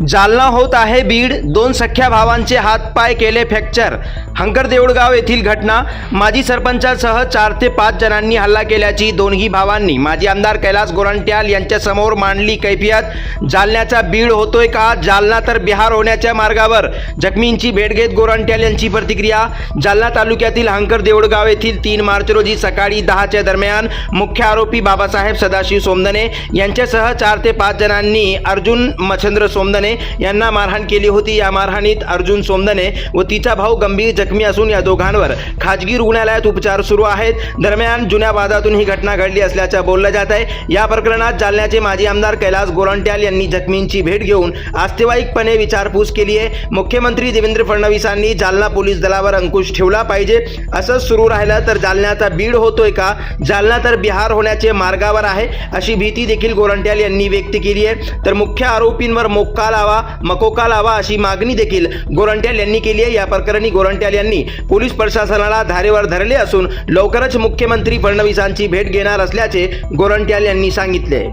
जालना होत आहे बीड. दोन सख्या भावांचे हातपाय केले फ्रॅक्चर. हंकर देऊळगाव येथील घटना. माजी सरपंचासह चार ते पाच जणांनी हल्ला केल्याची दोन्ही भावांनी. माजी आमदार कैलास गोरंट्याल यांच्यासमोर मांडली कैफियत. जालन्याचा बीड होतोय का? जालना तर बिहार होण्याच्या मार्गावर. जखमींची भेट घेत गोरंट्याल यांची प्रतिक्रिया. जालना तालुक्यातील हंकर देऊळगाव येथील तीन मार्च रोजी सकाळी दहाच्या दरम्यान मुख्य आरोपी बाबासाहेब सदाशिव सोमदने यांच्यासह चार ते पाच जणांनी अर्जुन मच्छंद्र सोमदने सोमदने यांना मारहाण केली होती. या मारहाणीत अर्जुन सोमदने व तिचा भाऊ गंभीर जखमी असून या दोघांवर खाजगी रुग्णालयात उपचार सुरू आहेत. दरम्यान जुन्या वादातून ही घटना घडली असल्याचं बोललं जात आहे. या प्रकरणात जालन्याचे माजी आमदार कैलास गोरंट्याल यांनी जखमींची भेट घेऊन आस्तेवाईकपणे विचारपूस केली आहे. मुख्यमंत्री देवेंद्र फडणवीसांनी जालना पोलीस दलावर अंकुश ठेवला पाहिजे. असंच सुरू राहिलं तर जालन्याचा बीड होतोय का? जालना तर बिहार होण्याचे मार्गावर आहे. अशी भीती देखील गोरंट्याल यांनी व्यक्त केली आहे. तर मुख्य आरोपींवर मोक्काल लावा मकोका लावा अशी मागणी देखील गोरंट्याल यांनी केली आहे. या प्रकरणी गोरंट्याल यांनी पोलीस प्रशासनाला धारेवर धरले असून लवकरच मुख्यमंत्री फडणवीसांची भेट घेणार असल्याचे गोरंट्याल यांनी सांगितले.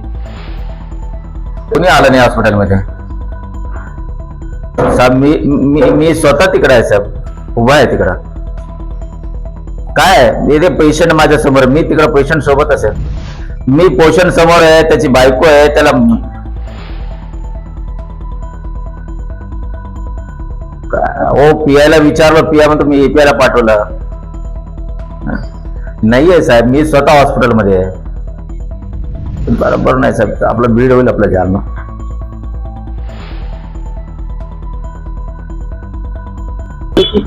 कोणी आलं नाही हॉस्पिटलमध्ये? साहेब मी मी मी स्वतः तिकडे आहे साहेब. उभा आहे तिकडं. काय इथे पेशंट माझ्यासमोर मी तिकडं पेशंट सोबत असेल. मी पेशंट समोर आहे त्याची बायको आहे त्याला हो पियाला विचारलं पिया म्हणतो मी एपीआयला पाठवलं. नाहीये साहेब मी स्वतः हॉस्पिटलमध्ये आहे. बरोबर नाही साहेब आपलं बीड होईल आपलं जालना.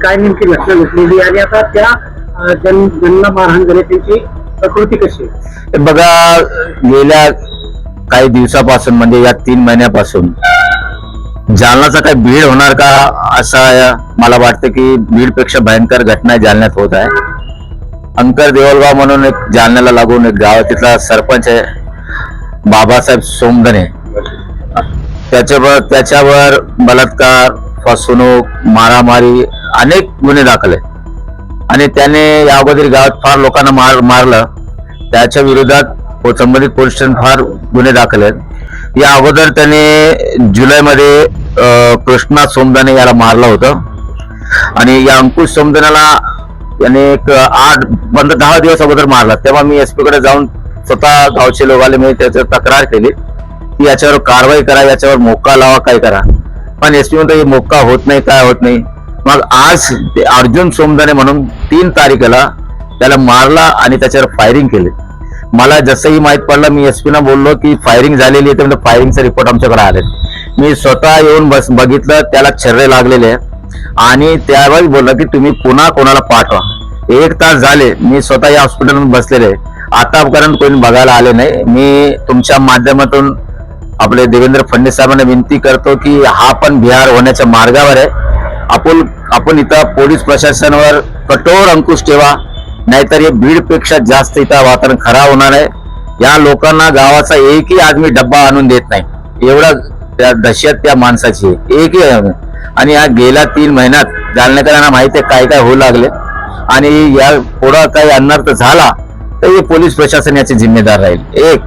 काय नेमकी घटना घडलेली आणि आता त्या ज्यांना मारहाण झाली त्यांची प्रकृती कशी आहे? बघा गेल्या काही दिवसापासून म्हणजे या तीन महिन्यापासून जालनाचा काय भीड होणार का असं मला वाटतं की भीडपेक्षा भयंकर घटना जालन्यात होत आहे. अंकर देवलगाव म्हणून एक जालन्याला लागून एक गाव तिथला सरपंच आहे बाबासाहेब सोमदने त्याच्यावर त्याच्यावर बलात्कार फसवणूक मारामारी अनेक गुन्हे दाखल आहे आणि त्याने या अगोदर गावात फार लोकांना मार मारलं. त्याच्या विरोधात संबंधित पोलीस स्टेशन फार गुन्हे दाखल आहेत. या अगोदर त्याने जुलैमध्ये कृष्णा सोमदाने याला मारलं होतं. आणि या अंकुश सोमदानाला याने एक आठ पंधरा दहा दिवस अगोदर मारला. तेव्हा मी एस पीकडे जाऊन स्वतः गावचे लोक आले मी त्याच्यावर तक्रार केली की याच्यावर कारवाई करा याच्यावर मोका लावा काय करा. पण एसपी म्हणतो हे मोका होत नाही काय होत नाही. मग आज ते अर्जुन सोमदाने म्हणून तीन तारीखेला त्याला मारला आणि त्याच्यावर फायरिंग केली. मला जसंही माहीत पडलं मी एस पीनं बोललो की फायरिंग झालेली आहे तर फायरिंगचा रिपोर्ट आमच्याकडे आले मी स्वतः येऊन बस बघितलं त्याला छर्रे लागलेले आणि त्यावेळी बोललं की तुम्ही पुन्हा कोणाला पाठवा. एक तास झाले मी स्वतः या हॉस्पिटलमध्ये बसलेले आहे. आतापर्यंत कोणी बघायला आले नाही. मी तुमच्या माध्यमातून आपले देवेंद्र फडणवीस साहेबांना विनंती करतो की हा पण बिहार होण्याच्या मार्गावर आहे. आपण आपण इथं पोलीस प्रशासनावर कठोर अंकुश ठेवा. नाहीतर हे बीडपेक्षा जास्त इथं वातावरण खराब होणार आहे. या लोकांना गावाचा एकही आदमी डब्बा आणून देत नाही. एवढा त्या दहशत त्या माणसाची एकही आणि या गेल्या तीन महिन्यात जालनेकरांना माहिती आहे काय काय होऊ लागले. आणि या पुढं काही अनर्थ झाला तर हे पोलीस प्रशासन याचे जिम्मेदार राहील. एक.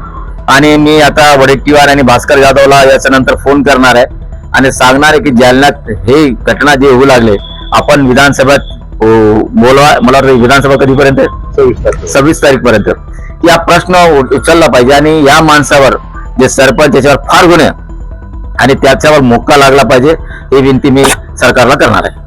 आणि मी आता वडेट्टीवार आणि भास्कर जाधवला याच्या नंतर फोन करणार आहे. आणि सांगणार आहे की जालन्यात हे घटना जे होऊ लागले आपण विधानसभेत बोलवा. मला वाटतं विधानसभा कधीपर्यंत? सव्वीस तारीख पर्यंत या प्रश्न उचलला पाहिजे आणि या माणसावर जे सरपंच याच्यावर फार गुन्हे. आणि त्याच्यावर मोक्का लागला पाहिजे ही विनंती मी सरकारला करणार आहे.